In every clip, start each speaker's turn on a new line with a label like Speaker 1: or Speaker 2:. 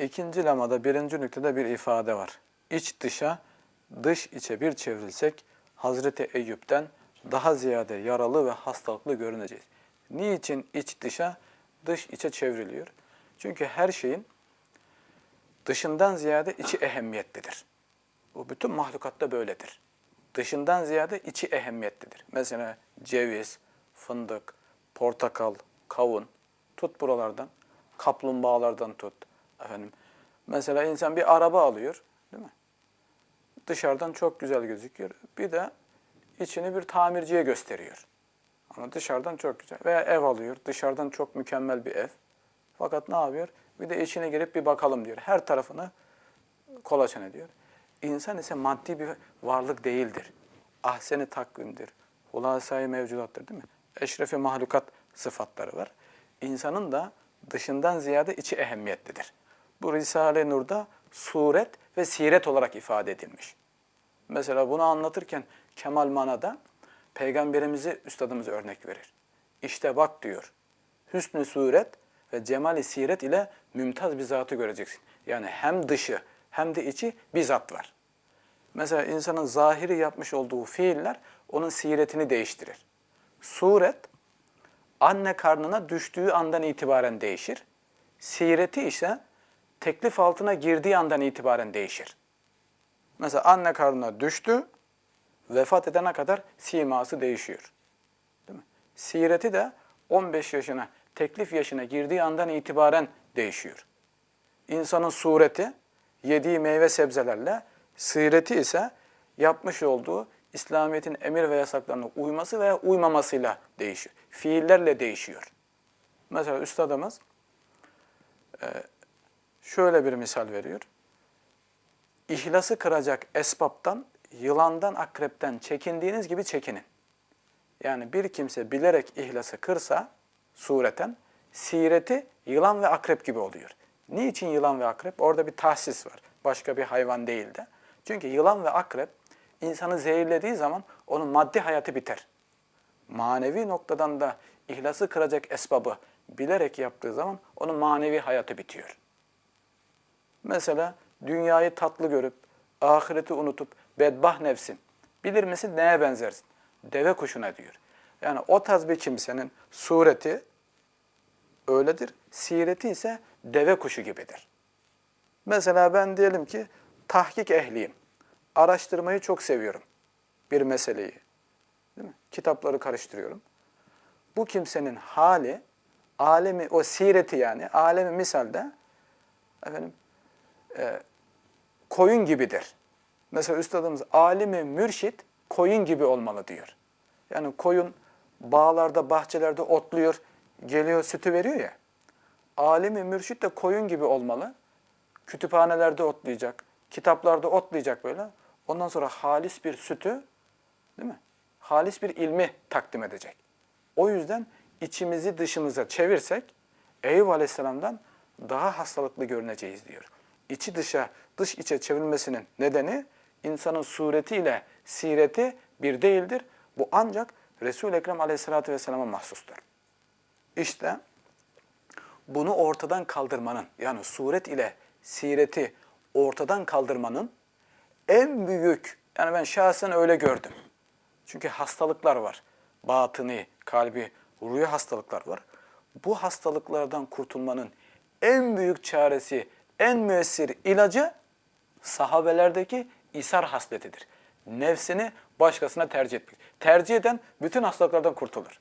Speaker 1: İkinci lamada birinci nüktede bir ifade var. İç dışa, dış içe bir çevrilsek Hazreti Eyüp'ten daha ziyade yaralı ve hastalıklı görüneceğiz. Niçin iç dışa, dış içe çevriliyor? Çünkü her şeyin dışından ziyade içi ehemmiyetlidir. Bu bütün mahlukatta böyledir. Dışından ziyade içi ehemmiyetlidir. Mesela ceviz, fındık, portakal, kavun, tut buralardan, kaplumbağalardan tut. Efendim, mesela insan bir araba alıyor, değil mi? Dışarıdan çok güzel gözüküyor. Bir de içini bir tamirciye gösteriyor. Ama dışarıdan çok güzel. Veya ev alıyor, dışarıdan çok mükemmel bir ev. Fakat ne yapıyor? Bir de içine girip bir bakalım diyor. Her tarafını kolaçan ediyor. İnsan ise maddi bir varlık değildir. Ahseni takvimdir. Hulasayı mevcudattır değil mi? Eşrefi mahlukat sıfatları var. İnsanın da dışından ziyade içi ehemmiyetlidir. Bu Risale-i Nur'da suret ve siret olarak ifade edilmiş. Mesela bunu anlatırken Kemal Mana'da peygamberimizi üstadımız örnek verir. İşte bak diyor. Hüsnü suret ve cemali siret ile mümtaz bir zatı göreceksin. Yani hem dışı hem de içi bir zat var. Mesela insanın zahiri yapmış olduğu fiiller onun siretini değiştirir. Suret anne karnına düştüğü andan itibaren değişir. Sireti ise teklif altına girdiği andan itibaren değişir. Mesela anne karnına düştü, vefat edene kadar siması değişiyor. Değil mi? Sireti de 15 yaşına, teklif yaşına girdiği andan itibaren değişiyor. İnsanın sureti yediği meyve sebzelerle, sireti ise yapmış olduğu İslamiyet'in emir ve yasaklarına uyması veya uymamasıyla değişiyor. Fiillerle değişiyor. Mesela üstadımız e, şöyle bir misal veriyor. İhlası kıracak esbaptan, yılandan, akrepten çekindiğiniz gibi çekinin. Yani bir kimse bilerek ihlası kırsa sureten, sireti yılan ve akrep gibi oluyor. Niçin yılan ve akrep? Orada bir tahsis var. Başka bir hayvan değil de. Çünkü yılan ve akrep insanı zehirlediği zaman onun maddi hayatı biter. Manevi noktadan da ihlası kıracak esbabı bilerek yaptığı zaman onun manevi hayatı bitiyor. Mesela dünyayı tatlı görüp, ahireti unutup, bedbah nefsin. Bilir misin neye benzersin? Deve kuşuna diyor. Yani o tarz bir kimsenin sureti öyledir, sireti ise deve kuşu gibidir. Mesela ben diyelim ki tahkik ehliyim. Araştırmayı çok seviyorum bir meseleyi. Değil mi? Kitapları karıştırıyorum. Bu kimsenin hali, alemi, o sireti yani, alemi misalde efendim, e, koyun gibidir. Mesela üstadımız alimi mürşit koyun gibi olmalı diyor. Yani koyun bağlarda, bahçelerde otluyor, geliyor sütü veriyor ya. Alimi mürşit de koyun gibi olmalı. Kütüphanelerde otlayacak, kitaplarda otlayacak böyle. Ondan sonra halis bir sütü, değil mi? Halis bir ilmi takdim edecek. O yüzden içimizi dışımıza çevirsek Eyüp Aleyhisselam'dan daha hastalıklı görüneceğiz diyor. İçi dışa, dış içe çevrilmesinin nedeni insanın suretiyle sireti bir değildir. Bu ancak Resul-i Ekrem Aleyhisselatü Vesselam'a mahsustur. İşte bunu ortadan kaldırmanın yani suret ile sireti ortadan kaldırmanın en büyük yani ben şahsen öyle gördüm. Çünkü hastalıklar var. Batıni, kalbi, ruhi hastalıklar var. Bu hastalıklardan kurtulmanın en büyük çaresi, en müessir ilacı sahabelerdeki isar hasletidir. Nefsini başkasına tercih etmek. Tercih eden bütün hastalıklardan kurtulur.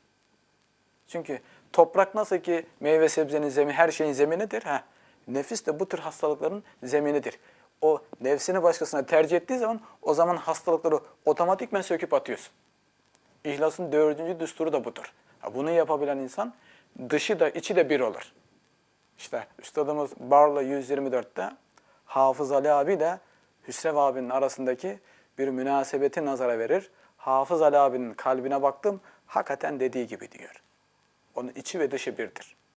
Speaker 1: Çünkü toprak nasıl ki meyve sebzenin zemini, her şeyin zeminidir. Ha, nefis de bu tür hastalıkların zeminidir. O nefsini başkasına tercih ettiği zaman o zaman hastalıkları otomatikmen söküp atıyorsun. İhlasın dördüncü düsturu da budur. Bunu yapabilen insan dışı da içi de bir olur. İşte üstadımız Barla 124'te Hafız Ali abi de Hüsrev abinin arasındaki bir münasebeti nazara verir. Hafız Ali abinin kalbine baktım, hakikaten dediği gibi diyor. Onun içi ve dışı birdir.